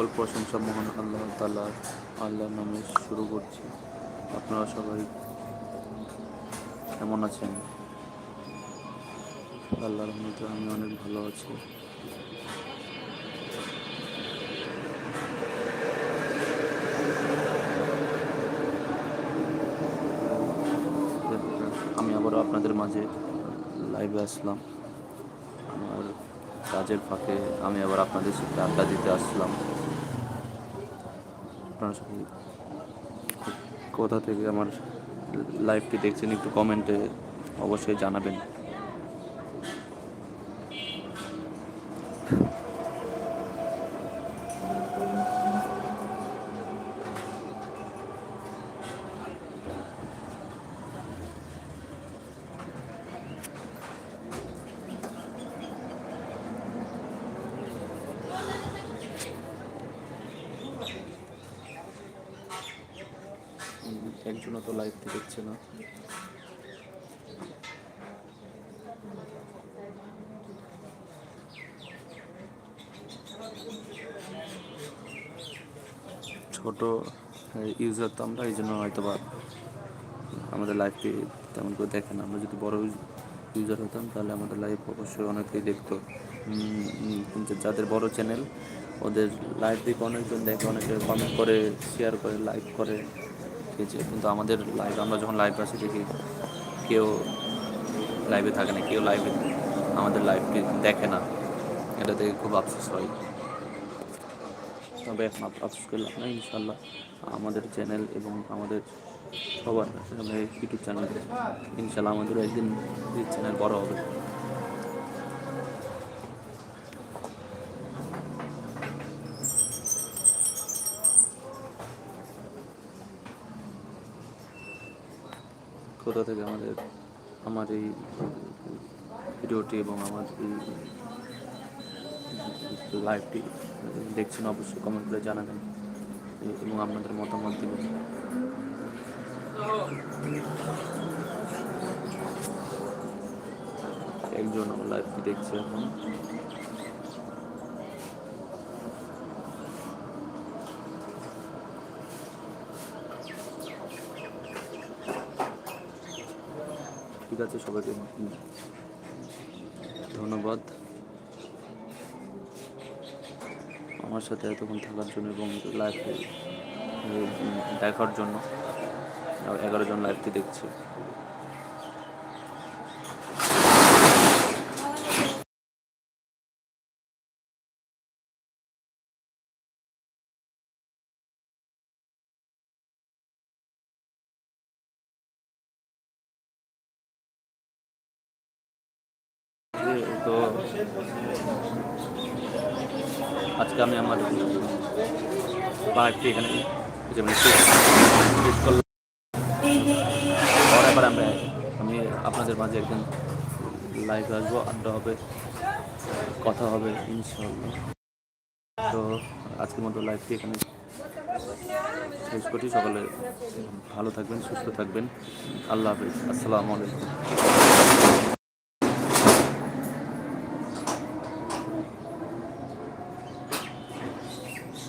সকল প্রশংসা মহান আল্লাহ তালা আল্লাহ নামে শুরু করছি। আপনারা সবাই কেমন আছেন? আল্লাহর রহমতে আমি অনেক ভালো আছি। আমি আবারও আপনাদের মাঝে লাইভে আসলাম। আমার কাজের ফাঁকে আমি আবার আপনাদের সাথে আড্ডা দিতে আসলাম। আপনারা সবাই কোথা থেকে আমার লাইভটি দেখছেন একটু কমেন্টে অবশ্যই জানাবেন। একজনও তো লাইভটি দেখছে না। ছোট ইউজার তো আমরা, এই জন্য হয়তো বা আমাদের লাইভটি তেমন করে দেখে না। আমরা যদি বড় ইউজার হতাম, তাহলে আমাদের লাইভ অবশ্যই অনেকেই দেখতো। কিন্তু যাদের বড় চ্যানেল ওদের লাইভ দেখে অনেকজন দেখে, অনেকে কমেন্ট করে শেয়ার করে লাইক করে। আছে কিন্তু আমাদের লাইভ আমরা যখন লাইভ আসি দেখি কেউ লাইভে থাকে না, কেউ লাইভে আমাদের লাইভটি দেখে না। এটা দেখে খুব আফসোস হয়। তবে এখন আফসোস করে লাভ নাই ইনশাল্লাহ আমাদের চ্যানেল এবং আমাদের সবার ইউটিউব চ্যানেল ইনশাল্লাহ আমাদের একদিন চ্যানেল বড় হবে। কোথা থেকে আমাদের, আমার এই ভিডিওটি এবং আমার এই লাইভটি দেখছেন অবশ্যই কমেন্ট করে জানাবেন এবং আপনাদের মতামত দেবেন। একজন লাইভটি দেখছে এখন। ঠিক আছে সবাইকে ধন্যবাদ। আমার সাথে এতক্ষণ থাকার জন্য এবং লাইফ দেখার জন্য। এগারো জন লাইভটি দেখছে। তো আজকে আমি আমার লাইভটি এখানে শেষ করলাম। আমরা আমি আপনাদের মাঝে একদিন লাইভে আসব, আড্ডা হবে, কথা হবে ইনশাল্লাহ তো আজকের মতো লাইভটি এখানে শেষ করছি। সকালে ভালো থাকবেন, সুস্থ থাকবেন। আল্লাহ হাফিজ। আসসালামু আলাইকুম।